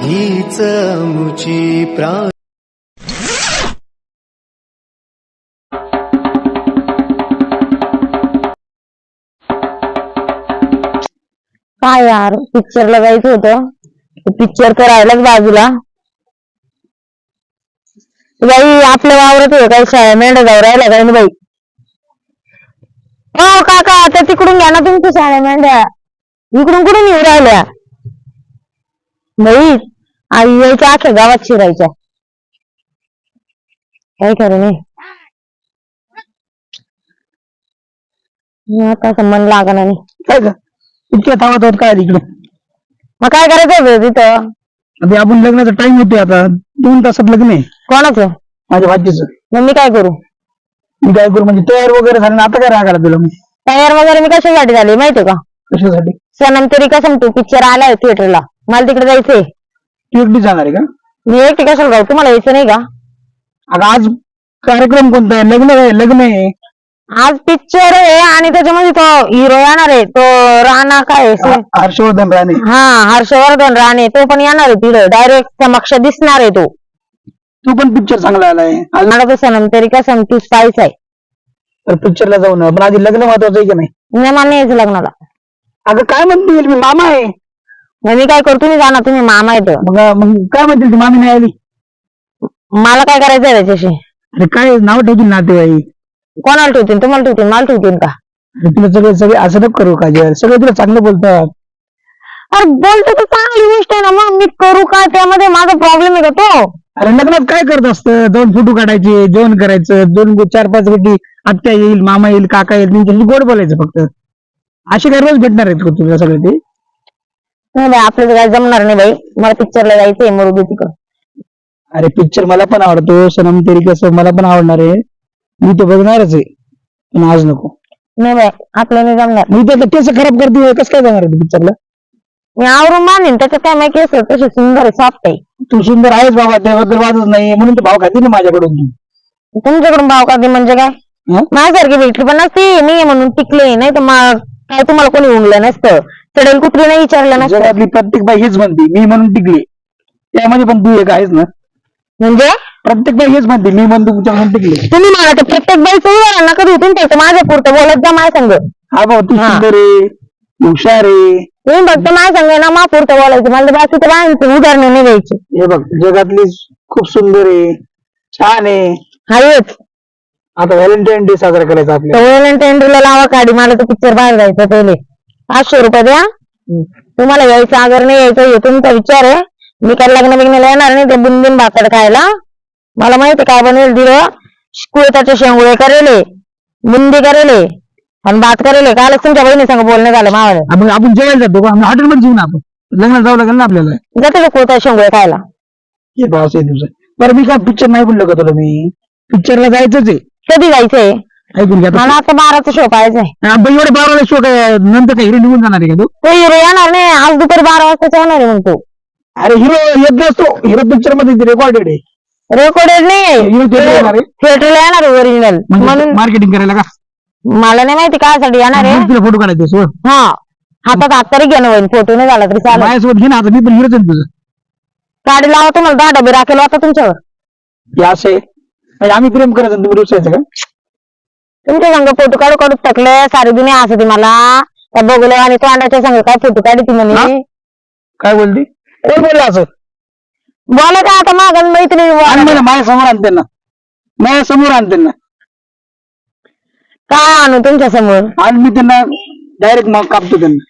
हीच मुची प्रा काय यार पिक्चरला जायचं होतं. पिक्चर करायलाच बाजूला. बाई आपल्या वावरत आहे काही शाळा? मेंढ्या जाऊ राहिला काय ना बाई? हो काका आता तिकडून घ्या ना तुमच्या शाळा मेंढ्या. इकडून कुठून येऊ राहिल्या? बाई आई यायच्या अख्ख्या गावात शिरायच्या. काय खरं नाही आता असं मन लागणार नाही. काय का इतक्या थांबत होत काय तिकडे? मग काय करायचं होतं तिथं? आता आपण लग्नाचा टाइम होतोय आता. दोन तासात लग्न आहे. कोणाचं? माझ्या भाजीचं मग मी काय करू? मी काय करू? म्हणजे तयार वगैरे झालं ना आता काय रागाला तुला मी? तयार वगैरे मी कशासाठी झाली माहितीये का? कशासाठी? सनम तरी कसं तू पिक्चर आलाय थिएटरला मला तिकडे जायचंय. तू एकटी जाणार आहे का? मी एकटी कशाला जाऊ? तुम्हाला यायचं नाही का? आता आज कार्यक्रम कोणता आहे? लग्न आहे लग्न आहे. आज पिक्चर आहे आणि त्याच्यामध्ये तो हिरो येणार आहे. तो राणा काय आहे? ह- हर्षवर्धन राणे. हा हर्षवर्धन राणे. तो पण येणार आहे तिथं. डायरेक्ट समक्ष दिसणार आहे तो. तू पण पिक्चर चांगला आलाय. आज मला तो सनम तरी कसं तू स्पाइस आहे. तर पिक्चरला जाऊ ना. पण आधी लग्न महत्वाचं आहे की नाही? मला नाही यायचं लग्नाला. अगं काय म्हणतील मी मामा आहे. मग मी काय करू तुम्ही जाणार तुम्ही मामा येतो. मग मग काय म्हणतील ती मामी नाही आली मला काय करायचं त्याच्याशी? अरे काय नाव ठेवतील नातेवाईक? कोणाला ठेवतील? तुम्हाला ठेवतील मला ठेवतील का? अरे तुला सगळे सगळे असं नको करू काजल. सगळे तुला चांगलं बोलतात. अरे बोलतो तर चांगली गोष्ट आहे ना मग मी करू काय त्यामध्ये माझा प्रॉब्लेम आहे का तो? अरे लग्नात काय करत असतं? दोन फोटो काढायचे जेवण करायचं दोन चार पाच गोष्टी. आत्या येईल मामा येईल काका येईल त्यांच्याशी गोड बोलायचं फक्त. असे काय रोज भेटणार आहेत का तुला सगळे ते? नाही बाई आपलं तर काय जमणार नाही बाई. मला पिक्चरला जायचंय मरुदे तिकडं. अरे पिक्चर मला पण आवडतो सनम तेरी कसं मला पण आवडणार आहे. मी तो बघणारच आहे पण आज नको. नाही बाई आपलं नाही जमणार. मी तर केस खराब करते कसं काय जाणार पिक्चरला मी आवरून बांधीन त्याच्यात काय माहिती केस तसे सुंदर आहे सॉफ्ट आहे. तू सुंदर आहेस बाबा त्याबद्दल वादच नाही म्हणून तो भाव खाते ना माझ्याकडून तू. तुमच्याकडून भाव का म्हणजे काय? हं? माझ्यासारखी भेटली पण नसती मी म्हणून टिकले नाही तर मग काय तुम्हाला कोणी उंगलं नसतं. चढेल कुत्री नाही विचारलं नसतं जगातली प्रत्येक बाई हेच म्हणते मी म्हणून टिकली. त्यामध्ये पण तू एक आहेस ना. म्हणजे? प्रत्येक बाई हेच म्हणते मी म्हणतो तुझ्या म्हणून टिकली. तुम्ही मला तर प्रत्येक बाईचं उदाहरण नका देऊ तुमच्या माझ्या पुरतं बोलत जा माझ्या संग. हा भाऊ तू हा. सुंदर आहे हुशार आहे. तुम्ही फक्त माझ्या संग ना मा पुरतं बोलायचं. मला तर बाकीचं बायांचं उदाहरण नाही द्यायची हे बघ जगातली खूप सुंदर आहे छान आहे. हायच. आता व्हॅलेंटाईन डे साजरा करायचा आपल्याला. तर टेंडरला लावा काढी मला तर पिक्चर बाहेर जायचं पहिले. पाचशे रुपये द्या. तुम्हाला यायचं अगर नाही यायचं हे तुमचा विचार आहे. मी काय लग्न बिग्नाला येणार नाही ते बुंदीन भाकड खायला. मला माहिती काय बनवेल दिलं. कुळताचे शेंगुळे करेले बुंदी करेले आणि भात करेले. कालच तुमच्या बहिणी संग बोलणं झालं मावाला आपण आपण जेवायला जातो का हॉटेलमध्ये जेऊ ना आपण. लग्नाला जावं लागेल ना आपल्याला. जाते का कुळता शेंगुळे खायला? हे भाव आहे तुझं बरं मी काय पिक्चर नाही बोललो का तुला मी? पिक्चरला जायचंच आहे. कधी जायचंय? ऐकून घ्या मला आता बाराचा शो पाहायचंय. एवढे बारा शो काय नंतर काय हिरो निघून जाणार आहे का तू? तो हिरो येणार नाही आज दुपारी बारा वाजता येणार आहे म्हणतो अरे हिरो येत नसतो. हिरो पिक्चरमध्ये रेकॉर्डेड आहे. रेकॉर्डेड नाही हिरो येणार आहे? थिएटरला येणार ओरिजिनल म्हणजे म्हणून मार्केटिंग करायला का? मला नाही माहिती कायसाठी येणार आहे. मग तुला फोटो काढायचे सोड. हा. हातात हात तरी घेणं होईल फोटो नाही झाला तरी चालेल. माझ्यासोबत घे ना आता मी पण हिरोच आहे तुझं. गाडी लावा तुम्हाला दहा डबे राखेल आता तुमच्यावर. हे असं. म्हणजे आम्ही प्रेम करायचं आणि तुम्ही रुसायचं का? तुमच्या संग फोटो काढू काढू टाकले सारी दुनिया हसती मला. त्या बघले आणि तोंडाच्या संग काय फोटो काढती हा? म्हणे काय बोलती कोण बोलला असं. बोला का आता माग मैत्रिणी आणि बोला. मला माझ्यासमोर आणते ना. माझ्यासमोर आणते ना. काय आणू तुमच्यासमोर? आणि मी त्यांना डायरेक्ट मग कापतो त्यांना.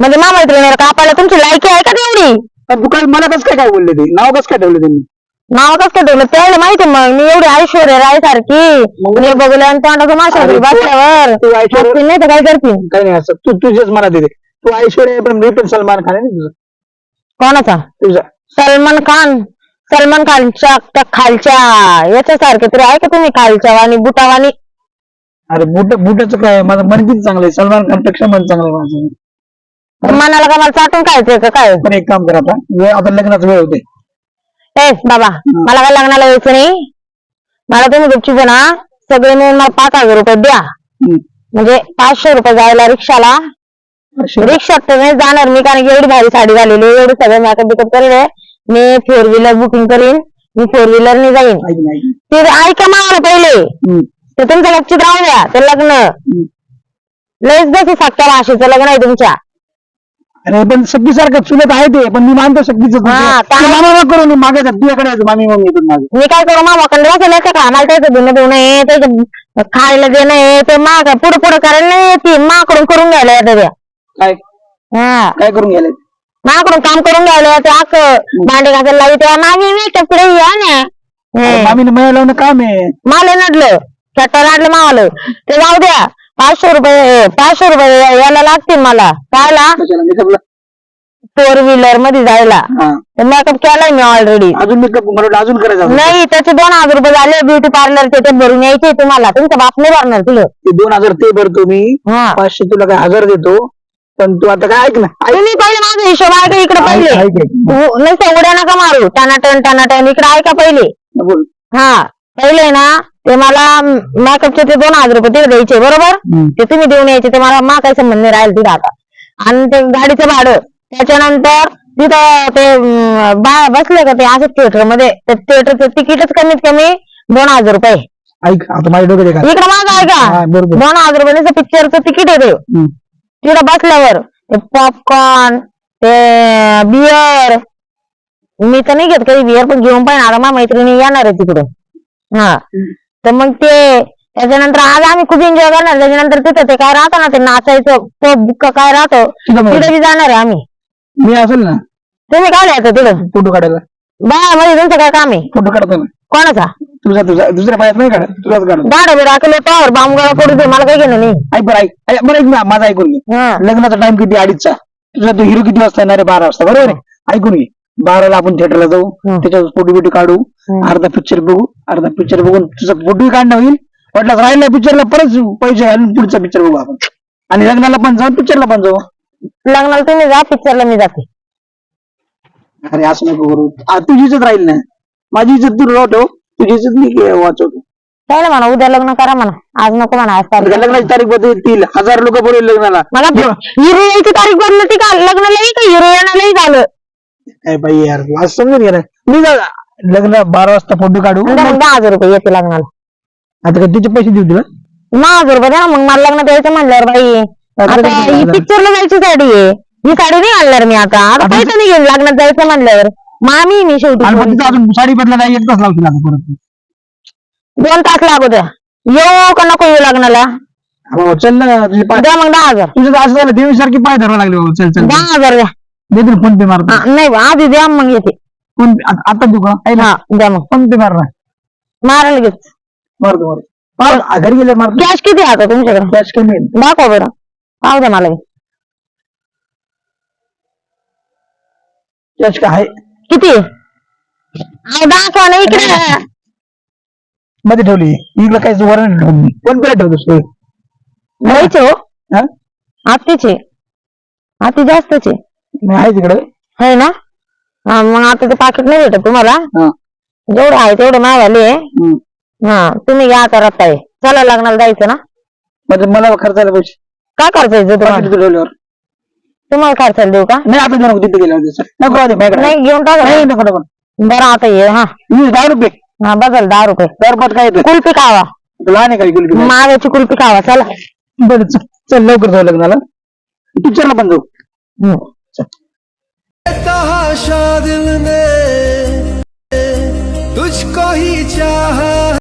म्हणजे मा मैत्रिणी कापायला तुमची लायकी आहे का तेवढी? पण तू काय मला कसं काय काय बोलले ते? नाव कसं काय ठेवलं त्यांनी? नाव कसं काय ठेवलं त्याला माहिती मग. मी एवढी ऐश्वर्या राय सारखी बघलं आणि तोंडाचं माशा अरे बसल्यावर. तू ऐश्वर्या- नाही तर काय करतील काही नाही असं. तू तुझ्याच मनात येते. तू ऐश्वर्या आहे, पण मी पण सलमान खान आहे ना तुझं. कोणाचा? तुझा. सलमान खान. सलमान खानच्या त्या खालच्या. याच्यासारखे तरी आहे का तुम्ही? खालच्या वाणी बुटावानी अरे बुट बुटाचं काय? माझं मन किती चांगलं आहे. सलमान खानपेक्षा मन चांगलं आहे माझं. मनाला का मला चाटून खायचंय का काय? पण एक काम कर आता. वेळ आता लग्नाचा वेळ होते ए बाबा मला काय लग्नाला यायचं नाही? मला तुम्ही गुपचूप ना सगळे मिळून मला पाच हजार रुपये द्या. म्हणजे पाचशे रुपये जायला रिक्षाला. रिक्षात तर नाही जाणार मी कारण की एवढी भारी साडी घालेली एवढी सगळं मेकअप बिकअप करेल मी फोर व्हीलर बुकिंग करीन मी फोर व्हीलरने जाईन. ते ऐका मला पहिले. ते तुमच्या गपचित राहू द्या ते लग्न. लयच जसं सख्या भाषेचं लग्न आहे तुमच्या. अरे पण शक्ती सारखं चुलत आहे ते पण मी मानतो शक्तीचं हा, काय? मामा करून मागे तुझ्याकडे मामी मम्मी इथून मागे. मी काय करू मामाकडे बसेल का? आम्हाला त्याचं धुणं धुणं आहे त्याचं खायला देणं आहे ते माग पुढे पुढे करायला नाही येते माकडून करून घ्यायला येतं त्या काय? हा. काय करून गेले माकडून काम करून घ्यायला ते अख भांडे घासायला लावी तेव्हा मागे मी कपडे या ना. मामीने मला लावणं काम आहे. मला नडलं चट्टा लाडलं मावालं. ते जाऊ द्या. पाचशे रुपये पाचशे रुपये याला लागतील मला. कायला? कशाला? मेकअपला फोर व्हीलरमध्ये जायला. हा. मेकअप केलाय मी ऑलरेडी अजून मेकअप मला वाटलं अजून करायचं. नाही त्याचे दोन हजार रुपये झाले. ब्युटी पार्लरचे ते भरून यायचे तुम्हाला. तुमचा बाप नाही भरणार तुला. ते दोन हजार ते भरतो मी. हा. पाचशे तुला काय हजार देतो. पण तू आता काय ऐक ना. ऐक. तुम्ही पहिले माझा हिशोब ऐका इकडे पहिले. ऐक, ऐक, ऐक. नाही उड्या नका मारू. टनाटन टनाटन इकडे ऐका पहिले. बोल. हा. पहिले ना ते मला मेकअपचे ते दोन हजार रुपये तिथे द्यायचे बरोबर. ते तुम्ही देऊन यायचे ते मला मा काही संबंध नाही राहील तिथं आता. आणि ते गाडीचं भाडं त्याच्यानंतर तिथं ते बसले का ते असं थिएटरमध्ये ते थिएटरचं तिकीटच कमीत कमी दोन हजार रुपये. ऐक आता माझ्या डोक्यात इकडे माझं आहे हा, का बरोबर. दोन हजार रुपयाचं पिक्चरचं तिकीट आहे ते. हम्म. तिकडे बसल्यावर ते पॉपकॉर्न ते बियर मी तर नाही घेत कधी बियर पण घेऊन पाहिजे आता माझ्या मैत्रिणी येणार आहे तिकडून हा. तर मग ते त्याच्यानंतर आज आम्ही खूप एन्जॉय करणार. त्याच्यानंतर तिथं ते काय राहतं ना ते नाचायचं पब बुक्का काय राहतं तिथं बी जाणार आहे आम्ही. मी असेल ना तुम्ही काय लिहायचं तिथं? फोटो काढायला. बाया मध्ये तुमचं काय काम आहे? फोटो काढतो ना. कोणाचा? तुझा तुझा दुसऱ्या पायात नाही काढत तुझाच काढतो. गाडं बिडा केलं तर बामगळा पडू दे मला काय घेणं नाही. ऐक बरं ऐक ऐक, बरं ऐक ना माझा ऐकून घे. हा. लग्नाचा टाइम किती? अडीचचा. तुझा तो हिरो किती वाजता येणार आहे? बारा वाजता. बरोबर आहे? ऐकून घे. बाराला आपण थिएटरला जाऊ हम्म. त्याच्यावर फोटो बिटो काढू. अर्धा पिक्चर बघू अर्धा पिक्चर बघून तुझा फोटोही काढणं होईल. वाटलं राहिल्या पिक्चरला परत पैसे घालून पुढचा पिक्चर बघू आपण. आणि लग्नाला पण जाऊ पिक्चरला पण जाऊ. लग्नाला तुम्ही जा पिक्चरला मी जाते. अरे असं नको करू. आ, तुझी इज्जत राहील ना. माझी इज्जत तू ठेव तुझी इज्जत मी के- वाचवतो. काय म्हणा उद्या लग्न करा म्हणा. आज नको म्हणा आज तारीख. लग्नाची तारीख बदलतील. हजार लोक बोलतील लग्नाला. मला हिरो यायची तारीख बदलती का? लग्नालाही का हिरो येण्यालाही झालं? काय बाई यार आज समजून घे ना मी जा. लग्न बारा वाजता फोटो काढू. मग दहा हजार रुपये येते लग्नाला. आता काय तुझे पैसे देऊ तुला? दहा हजार रुपये द्या ना मग मला लग्न द्यायचं म्हणल्यावर बाई. आता ही पिक्चरला जायची साडी आहे. ही साडी नाही घालणार मी आता. आता पैसे नाही घेऊन लग्नात जायचं म्हणल्यावर. मामी मी आणि मग शेवटी तिथं अजून साडी बदलायला एक तास लावतील आता परत. दोन तास लागू द्या. येऊ का नको येऊ लग्नाला? हो, चल ना तुझे पाय द्या मग दहा हजार. तुझं तर असं झालं देवी सारखी पाय धरावं लागले बाबा. चल चल. दहा हजार द्या. दे तुला फोन पे मारतो हा, नाही आधी द्या मग येते. फोन पे आता देऊ का? आहे ना. हा द्या मग. फोन पे मार ना मारा लगेच मारतो मारतो मार आ, घरी गेले मारतो कॅश किती आहे आता तुमच्याकडे? कॅश कमी आहे. दाखवा बरं. पाहू द्या मला. कॅश काय आहे? किती दाखवा ना इकडे. मध्ये ठेवली. इकडे काहीच वरण ठेवून फोन पे ठेवतो सोय घ्यायचे हो. हा? आत्तीचे जास्तचे आहे तिकडे. है ना? हा मग आता ते पाकिट नाही भेटत तुम्हाला? हा. जेवढं आहे तेवढं हम्म. हा तुम्ही घ्या आता रत्ताय चला लग्नाला जायचं ना? म्हणजे मला खर्चायला पैसे. काय खर्चायचं पाकिट तुम्हाला? ठेवल्यावर तुम्हाला खर्चायला देऊ का? नाही आता तिथे गेल्यावर देऊ. नको राहू दे, माझ्याकडे आहे. नाही घेऊन टाका. नाही नको नको. बरं आता ये हा. वीस दहा रुपये. हा बदल दहा रुपये. पाच काय येतं कुल्फी खावा. लहान आहे का माव्याची कुल्फी खावा चला. बरं चल चल लवकर जाऊ लग्नाला. पिक्चरला पण जाऊ. हम्म. तहाशा दिल में तुझको ही चाहा